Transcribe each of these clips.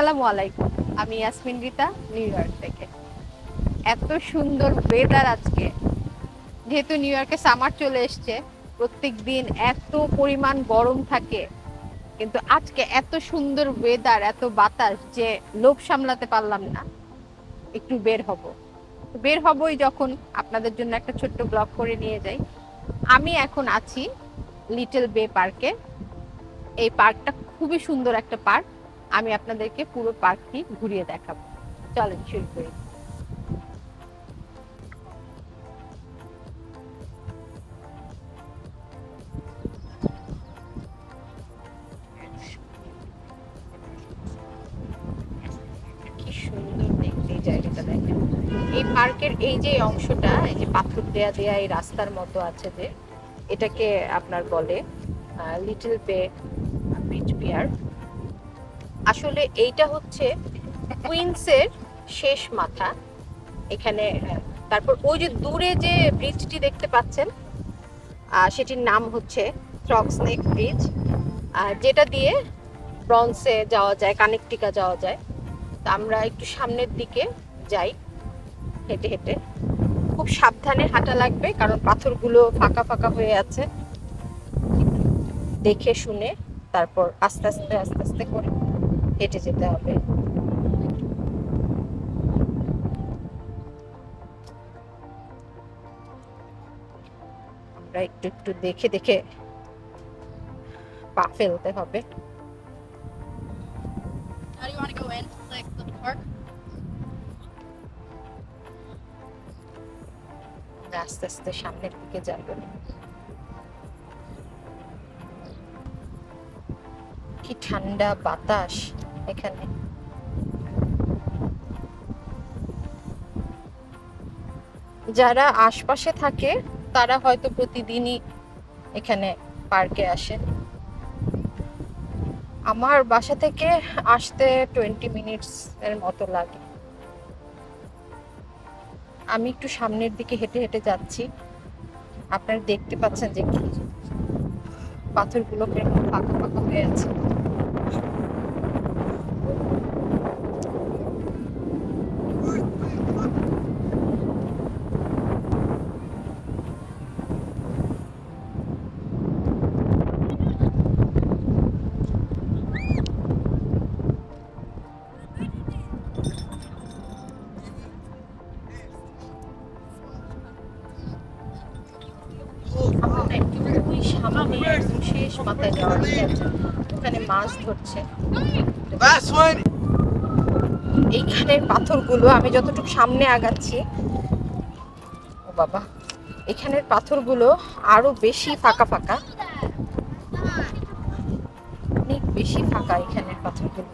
আসসালামু আলাইকুম। আমি ইয়াসমিন গীতা, নিউ ইয়র্ক থেকে। এত সুন্দর ওয়েদার আজকে। যেহেতু নিউ ইয়র্কে সামার চলে এসছে প্রত্যেক দিন এত পরিমাণ গরম থাকে। কিন্তু আজকে এত সুন্দর ওয়েদার এত বাতাস যে লোভ সামলাতে পারলাম না। একটু বের হব। বের হবই যখন আপনাদের জন্য একটা ছোট্ট ব্লগ করে নিয়ে যাই। আমি এখন আছি লিটল বে পার্কে এই পার্কটা খুবই সুন্দর একটা পার্ক আমি আপনাদেরকে পুরো পার্কটি ঘুরিয়ে দেখাবো। চলেন শুরু করি। এই পার্কের এই যে অংশটা, এই যে পাথর দেয়া দেয়া এই রাস্তার মতো আছে যে, এটাকে আপনার বলে লিটল বে ব্রিজ পিয়ার আসলে এইটা হচ্ছে কুইন্সের শেষ মাথা। এখানে তারপর ওই যে দূরে যে ব্রিজটি দেখতে পাচ্ছেন সেটির নাম হচ্ছে স্নেক ব্রিজ যেটা দিয়ে ব্রন্সে যাওয়া যায় কানেকটিকা যাওয়া যায়। তো আমরা একটু সামনের দিকে যাই, হেঁটে হেঁটে। খুব সাবধানে হাঁটা লাগবে, কারণ পাথরগুলো ফাঁকা ফাঁকা হয়ে আছে। দেখে শুনে, তারপর আস্তে আস্তে আস্তে আস্তে করে। হেঁটে যেতে হবে আমরা একটু একটু দেখে দেখে পা ফেলতে হবে How do you want to go in? Like the park? আস্তে আস্তে সামনের দিকে যাব কি ঠান্ডা বাতাস এখানে। যারা আশপাশে থাকে, তারা হয়তো প্রতিদিনই এখানে পার্কে আসে। আমার বাসা থেকে আসতে টোয়েন্টি মিনিটস এর মতো লাগে। আমি একটু সামনের দিকে হেঁটে হেঁটে যাচ্ছি। আপনারা দেখতে পাচ্ছেন যে পাথরগুলো কেমন ফাঁকা ফাঁকা হয়ে আছে। ওখানে মাছ ধরছে। এইখানের পাথরগুলো আমি যতটুকু সামনে আগাচ্ছি। ও বাবা এখানের পাথরগুলো আরও বেশি ফাঁকা ফাঁকা। অনেক বেশি ফাঁকা এখানের পাথরগুলো।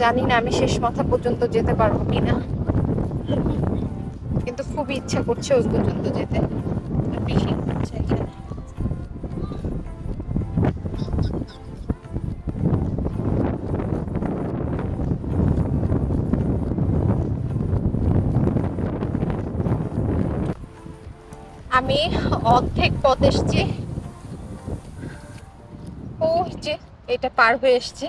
জানি না আমি শেষ মাথা পর্যন্ত যেতে পারব কিনা। কিন্তু খুব ইচ্ছা করছে ওই পর্যন্ত যেতে। আমি অর্ধেক পথ এসছি। ও যে, এটা পার হয়ে এসছি।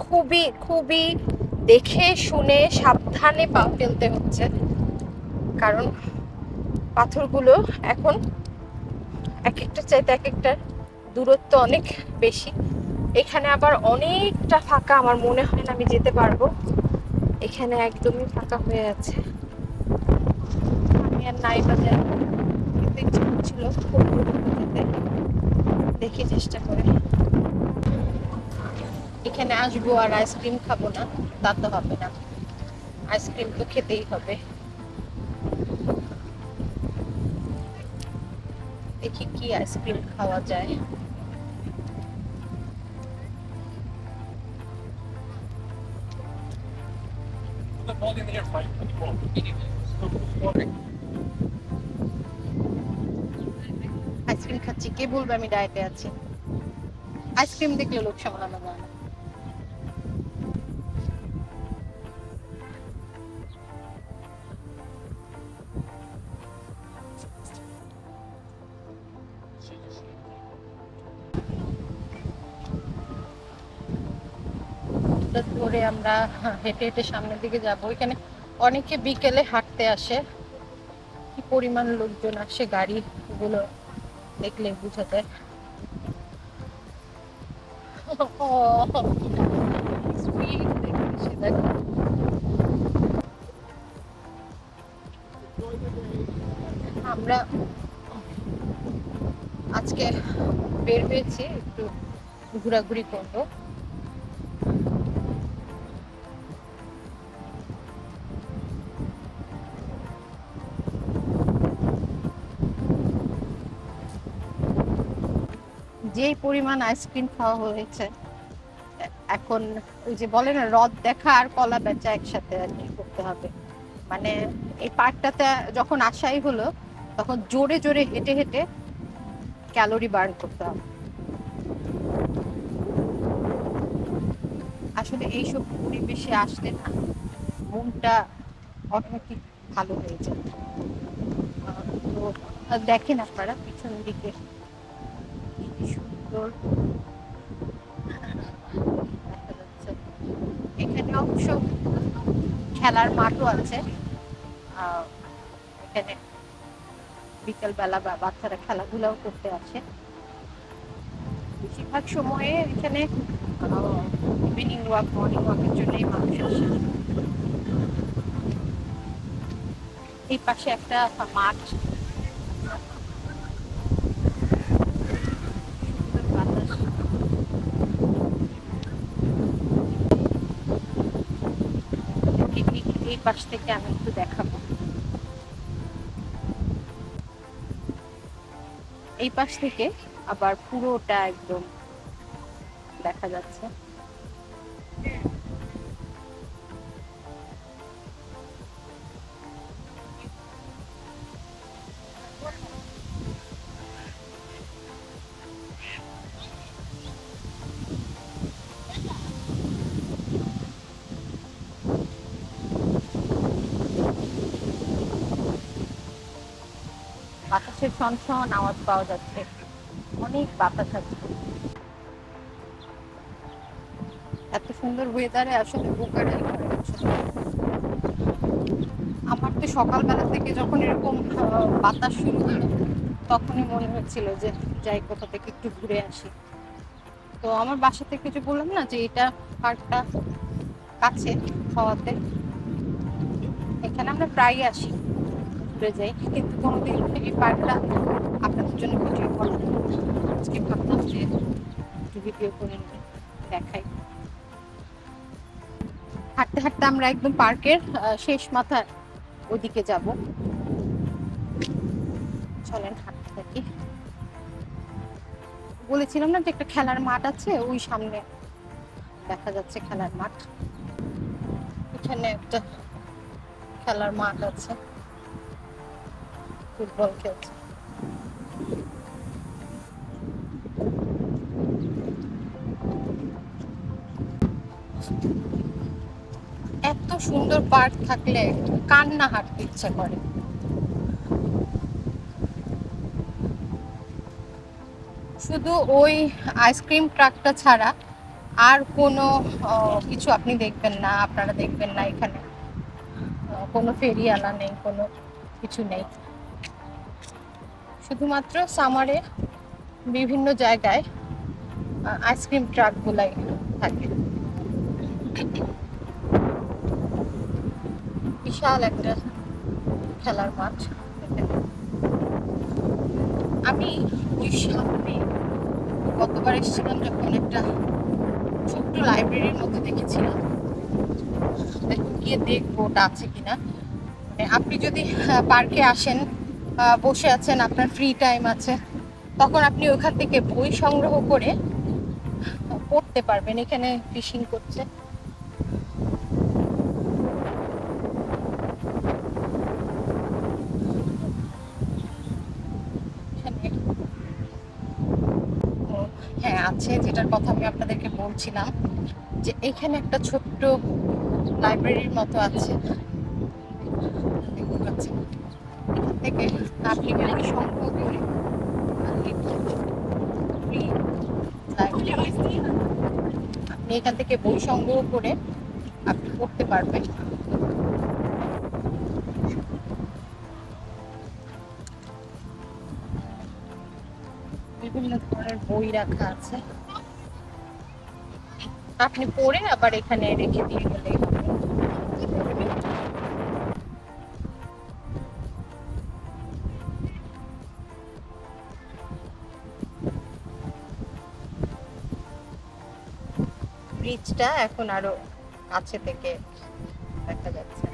খুবই খুবই দেখে, শুনে সাবধানে পা ফেলতে হচ্ছে। কারণ পাথরগুলো এখন এক একটা চাইতে এক একটার দূরত্ব অনেক বেশি। এখানে আবার অনেকটা ফাঁকা, আমার মনে হয় না আমি যেতে পারব। এখানে একদমই ফাঁকা হয়ে আছে। আমি আর নাই বাজার। যেতে দেখি চেষ্টা করে। এখানে আসব আর আইসক্রিম খাব না, তা তো হবে না। আইসক্রিম তো খেতেই হবে। দেখি কি আইসক্রিম খাওয়া যায়। আইসক্রিম খাচ্ছি, কে বলবে আমি ডায়েটে আছি? আইসক্রিম দেখলে লোক সামলানো যায় না। ধরে আমরা হেঁটে হেঁটে সামনের দিকে যাব। এখানে অনেকে বিকেলে হাঁটতে আসে। কি পরিমাণ লোকজন আসে গাড়িগুলো দেখলে বোঝা যায়। আমরা আজকে বের হয়েছি, একটু ঘোরাঘুরি করব। যেই পরিমাণ আইসক্রিম খাওয়া হয়েছে, এখন ওই যে বলে না রদ দেখা আর কলা বেচা একসাথে আর কি করতে হবে। মানে এই পার্কটাতে যখন আসাই হলো, তখন জোরে জোরে হেঁটে হেঁটে ক্যালোরি বার্ন করতে হবে। আসলে এইসব পরিবেশে আসলে না, মনটা অটোমেটিক ভালো হয়ে যায়। তো দেখেন আপনারা, পিছন দিকে সুন্দর এখানে অবশ্য খেলার মাঠও আছে। এখানে বিকেল বেলা বা বাচ্চারা খেলাধুলাও করতে আসে। বেশিরভাগ সময়ে এখানে ইভিনিং ওয়াক মর্নিং ওয়াকের জন্যই মানুষ আসে। এই পাশে একটা মাঠ সুন্দর বাতাস এই- এই- এই পাশ থেকে আমি একটু দেখাবো। এই পাশ থেকে আবার পুরোটা একদম দেখা যাচ্ছে। বাতাসের ছনছন আওয়াজ পাওয়া যাচ্ছে। অনেক বাতাস আছে। এত সুন্দর ওয়েদারে আসলে বোকাটাই। আমার তো সকালবেলা থেকে যখন এরকম বাতাস শুরু হলো, তখনই মনে হচ্ছিল যে যাই, কোথা থেকে একটু ঘুরে আসি। তো আমার বাসা থেকে যে বললাম না যে এটা পার্কটা কাছে হওয়াতে, এখানে আমরা প্রায়ই আসি। ঘুরে যাই। কিন্তু কোনোদিন এই পার্কটা আপনাদের জন্য ভিডিও করা। আজকে ভাবলাম যে একটু ভিডিও করে দেখাই। হাঁটতে হাঁটতে আমরা একদম পার্কের শেষ মাথার ওদিকে যাব। চলেন হাঁটতে থাকি। বলেছিলাম না যে একটা খেলার মাঠ আছে, ওই সামনে দেখা যাচ্ছে খেলার মাঠ। এখানে একটা খেলার মাঠ আছে। ফুটবল খেলছে এত সুন্দর পার্ক থাকলে কান্না হাঁটতে ইচ্ছা করে। শুধু ওই আইসক্রিম ট্রাকটা ছাড়া আর কোনো কিছু আপনি দেখবেন না, আপনারা দেখবেন না এখানে। কোনো ফেরিওয়ালা নেই, কোনো কিছু নেই। শুধুমাত্র সামারে বিভিন্ন জায়গায় আইসক্রিম ট্রাকগুলাই থাকে। বিশাল একটা খেলার মাঠ আমি ওই সামনে গতবার এসেছিলাম যখন একটা ছোট্ট লাইব্রেরির মতো দেখেছিলাম। এখন গিয়ে দেখব ওটা আছে কিনা। মানে আপনি যদি পার্কে আসেন আহ, বসে আছেন, আপনার ফ্রি টাইম আছে। তখন আপনি ওখান থেকে বই সংগ্রহ করে পড়তে পারবেন, এখানে ফিশিং করছে। হ্যাঁ আছে, যেটার কথা আমি আপনাদেরকে বলছিলাম, যে এখানে একটা ছোট্ট লাইব্রেরির মতো আছে। থেকে আপনি এখান থেকে বই সংগ্রহ করে আপনি পড়তে পারবেন। বিভিন্ন ধরনের বই রাখা আছে। আপনি পড়ে আবার এখানে রেখে দিয়ে গেলেই ব্রিজটা এখন আরও কাছে থেকে দেখা যাচ্ছে।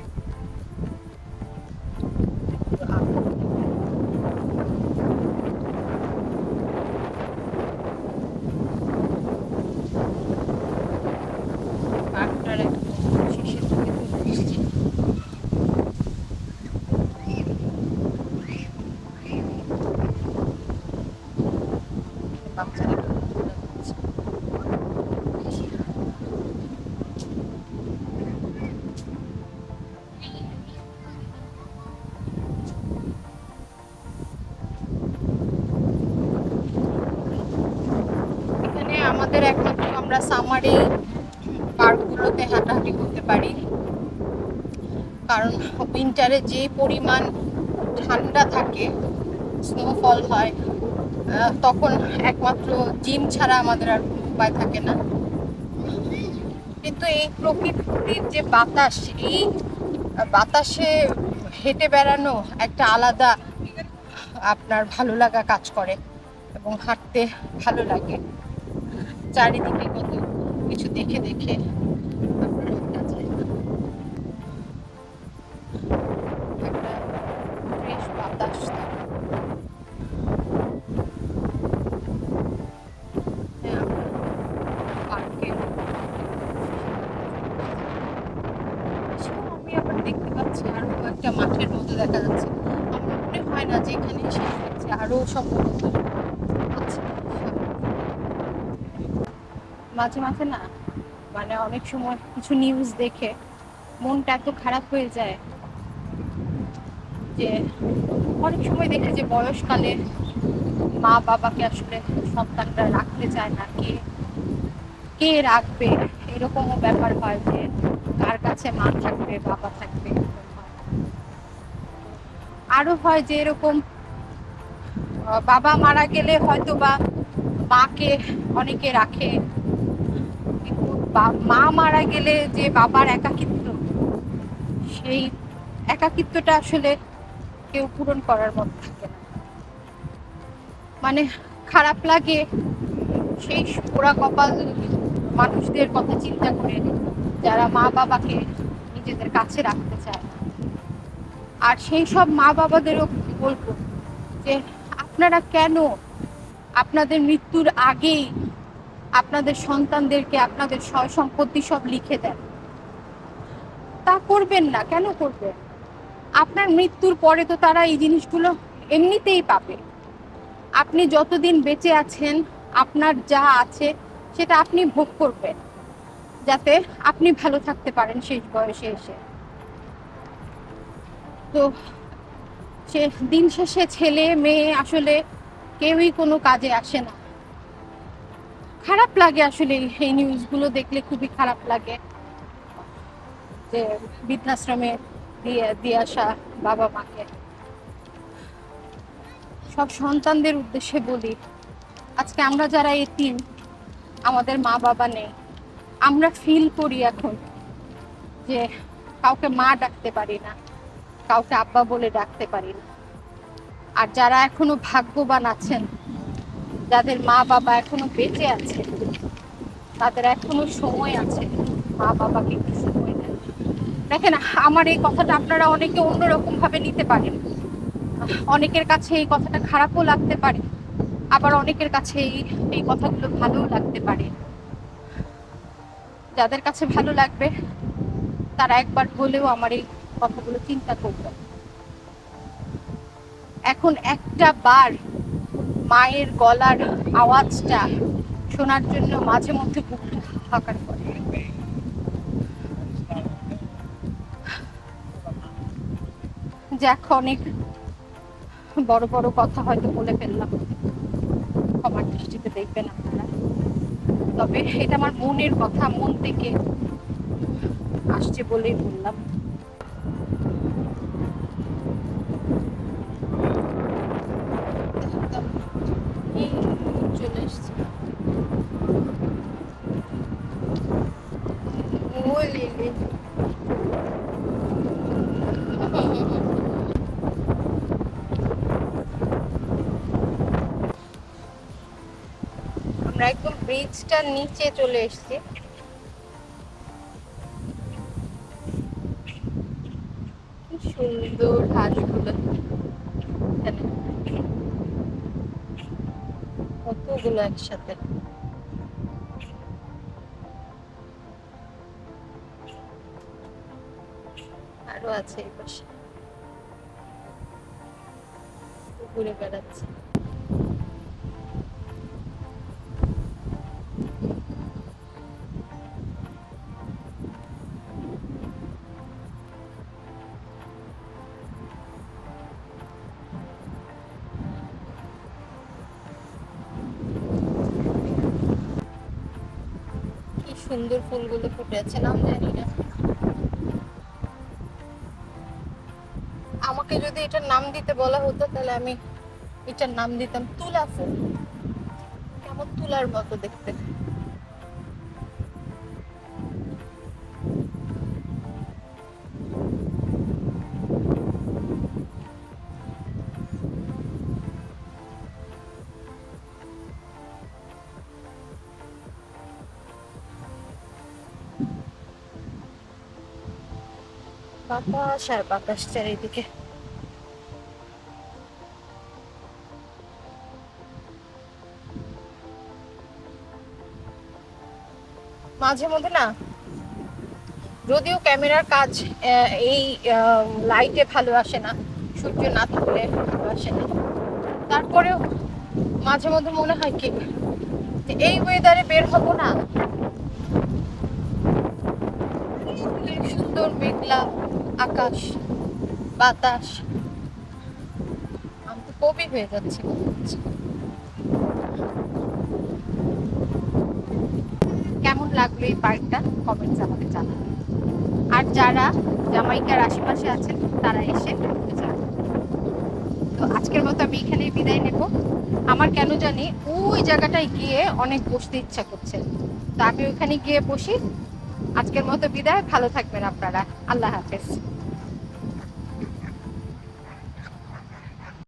সামারে পার্কগুলোতে হাঁটাহাঁটি করতে পারি। কারণ উইন্টারে যে পরিমাণ ঠান্ডা থাকে স্নোফল হয় তখন একমাত্র জিম ছাড়া আমাদের আর উপায় থাকে না। কিন্তু এই প্রকৃতির যে বাতাস, এই বাতাসে হেঁটে বেড়ানো একটা আলাদা আপনার ভালো লাগা কাজ করে এবং হাঁটতে ভালো লাগে। চারিদিকে কত কিছু দেখে দেখে একটা হ্যাঁ, মাঠের মতো দেখা যাচ্ছে। আমার মনে হয় না যে এখানে শেষ হচ্ছে আরও সম্ভবত। মাঝে মাঝে না মানে অনেক সময় কিছু নিউজ দেখে মনটা এত খারাপ হয়ে যায় যে অনেক সময় দেখে যে বয়সকালে মা বাবাকে আসলে সন্তানরা রাখতে চায় না, কে কে রাখবে? এরকমও ব্যাপার হয় যে কার কাছে মা থাকবে, বাবা থাকবে আরও হয় যে এরকম বাবা মারা গেলে হয়তো বা মাকে অনেকে রাখে। মা মারা গেলে যে বাবার একাকিত্ব, সেই একাকিত্বটা আসলে কেউ পূরণ করার মতো থাকে না। মানে খারাপ লাগে সেই পোড়া কপাল মানুষদের কথা চিন্তা করে যারা মা বাবাকে নিজেদের কাছে রাখতে চায়। আর সেই সব মা বাবাদেরও বলব যে, আপনারা কেন আপনাদের মৃত্যুর আগেই আপনাদের সন্তানদেরকে আপনাদের সম্পত্তি সব লিখে দেন। তা করবেন না, কেন করবেন? আপনার মৃত্যুর পরে তো তারা এই জিনিসগুলো এমনিতেই পাবে। আপনি যতদিন বেঁচে আছেন, আপনার যা আছে, সেটা আপনি ভোগ করবেন, যাতে আপনি ভালো থাকতে পারেন শেষ বয়সে এসে। তো সে দিন শেষে ছেলে, মেয়ে আসলে কেউই কোনো কাজে আসে না। খারাপ লাগে আসলে এই নিউজগুলো দেখলে খুবই খারাপ লাগে। যে বৃদ্ধাশ্রমে দিয়ে দিয়ে আসা বাবা মাকে। সব সন্তানদের উদ্দেশ্যে বলি, আজকে আমরা যারা এতিম, আমাদের মা বাবা নেই। আমরা ফিল করি এখন যে কাউকে মা ডাকতে পারি না, কাউকে আব্বা বলে ডাকতে পারি না। আর যারা এখনও ভাগ্যবান আছেন যাদের মা বাবা এখনও বেঁচে আছে, তাদের এখনও সময় আছে, মা বাবাকে একটু সময় দেন। দেখেন, আমার এই কথাটা আপনারা অনেকে অন্যরকম ভাবে নিতে পারেন। অনেকের কাছে এই কথাটা খারাপও লাগতে পারে, আবার অনেকের কাছে এই এই কথাগুলো ভালোও লাগতে পারে। যাদের কাছে ভালো লাগবে, তারা একবার হলেও আমার এই কথাগুলো চিন্তা করবে এখন একটা বার মায়ের গলার আওয়াজটা শোনার জন্য মাঝে মধ্যে বুকটা হাঁকার করে যাক, অনেক বড় বড় কথা হয়তো বলে ফেললাম। ক্ষমার দৃষ্টিতে দেখবেন আপনারা। তবে এটা আমার মনের কথা, মন থেকে আসছে বলেই বললাম এই চলে এসছে ও লিলি আমরা একদম ব্রিজটার নিচে চলে এসেছি। কি সুন্দর হাঁসগুলো কতগুলো একসাথে। আরও আছে এই পাশে। ঘুরে বেড়াচ্ছে। সুন্দর ফুলগুলো ফুটে আছে, নাম জানি না। আমাকে যদি এটার নাম দিতে বলা হতো, তাহলে আমি এটার নাম দিতাম তুলা ফুল কেমন তুলার মতো দেখতে। বাতাস আর বাতাস চারিদিকে মাঝে মধ্যে না, যদিও ক্যামেরার কাজ এই লাইটে ভালো আসে না, সূর্য না থাকলে ভালো আসে না। তারপরেও মাঝে মধ্যে মনে হয় কি এই ওয়েদারে বের হব না কি সুন্দর মেঘলা আকাশ, বাতাস। আমি তো কবি হয়ে যাচ্ছি কেমন লাগল এই পার্কটা? কমেন্টস আমাকে জানাবেন আর যারা জামাইকার আশেপাশে আছেন, তারা এসে তো আজকের মতো আমি এখানেই বিদায় নেব। আমার কেন জানি ওই জায়গাটায় গিয়ে অনেক বসতে ইচ্ছা করছে। তো আমি ওইখানে গিয়ে বসি। আজকের মতো বিদায় ভালো থাকবেন আপনারা। আল্লাহ হাফেজ।